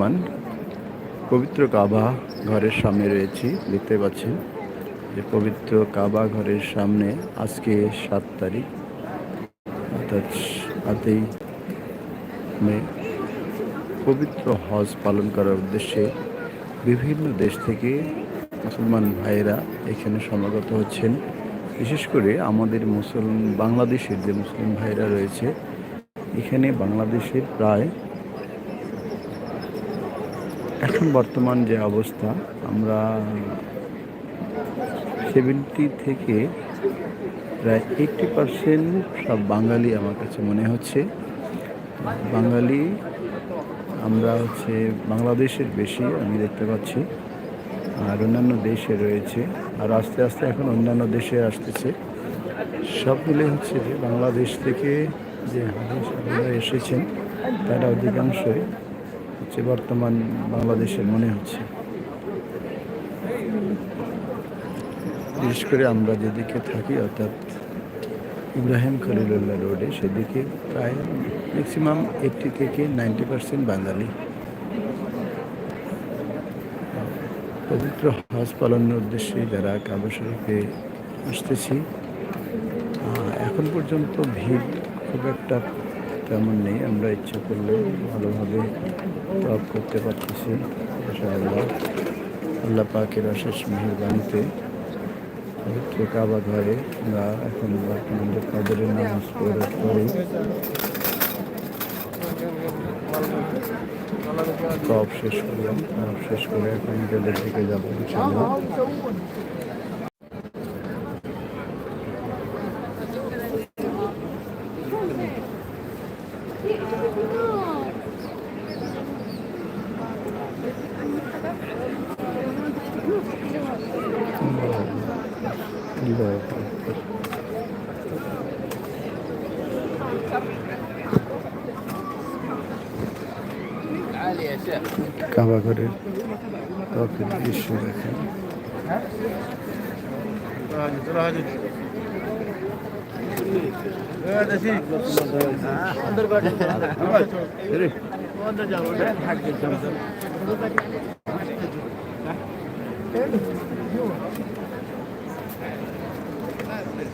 মান পবিত্র কাবা ঘরের সামনে রয়েছি দেখতে পাচ্ছেন যে পবিত্র কাবা ঘরের সামনে আজকে সাত তারিখ, অর্থাৎ সাতই মে, পবিত্র হজ পালন করার উদ্দেশ্যে বিভিন্ন দেশ থেকে মুসলমান ভাইয়েরা এখানে সমাগত হচ্ছেন। বিশেষ করে আমাদের মুসলমান, বাংলাদেশের যে মুসলিম ভাইরা রয়েছে, এখানে বাংলাদেশের প্রায় এখন বর্তমান যে অবস্থা, আমরা সেভেন্টি থেকে প্রায় এইটটি পার্সেন্ট সব বাঙালি আমার কাছে মনে হচ্ছে। বাঙালি, আমরা হচ্ছে বাংলাদেশের বেশি, আমি দেখতে পাচ্ছি। আর অন্যান্য দেশে রয়েছে, আর আস্তে আস্তে এখন অন্যান্য দেশে আসতেছে। সব মিলে হচ্ছে যে বাংলাদেশ থেকে যে এসেছেন, তারা অধিকাংশই হচ্ছে বর্তমান বাংলাদেশের মনে হচ্ছে। বিশেষ করে আমরা যেদিকে থাকি, অর্থাৎ ইব্রাহিম খলিলুল্লাহ রোডে, সেদিকে প্রায় ম্যাক্সিমাম এইটটি থেকে নাইনটি পার্সেন্ট বাঙালি। পবিত্র হজ পালনের উদ্দেশ্যে যারা কাবা শরীফে আসতেছি এখন পর্যন্ত ভিড় খুব একটা তেমন নেই, আমরা ইচ্ছা করলে ভালোভাবে টপ করতে পারতেছি। আল্লাহ পাকের অশেষ মেহরবানিতে পবিত্র কাবা ঘরে আমরা এখন বর্তমানে কাদের নামাজ পড়ার পরে টপ শেষ করলাম টপ শেষ করে এখন গেলের দিকে যাব হৃদয় কাবা ঘরের ত্বকের দৃশ্য দেখেন Thank you.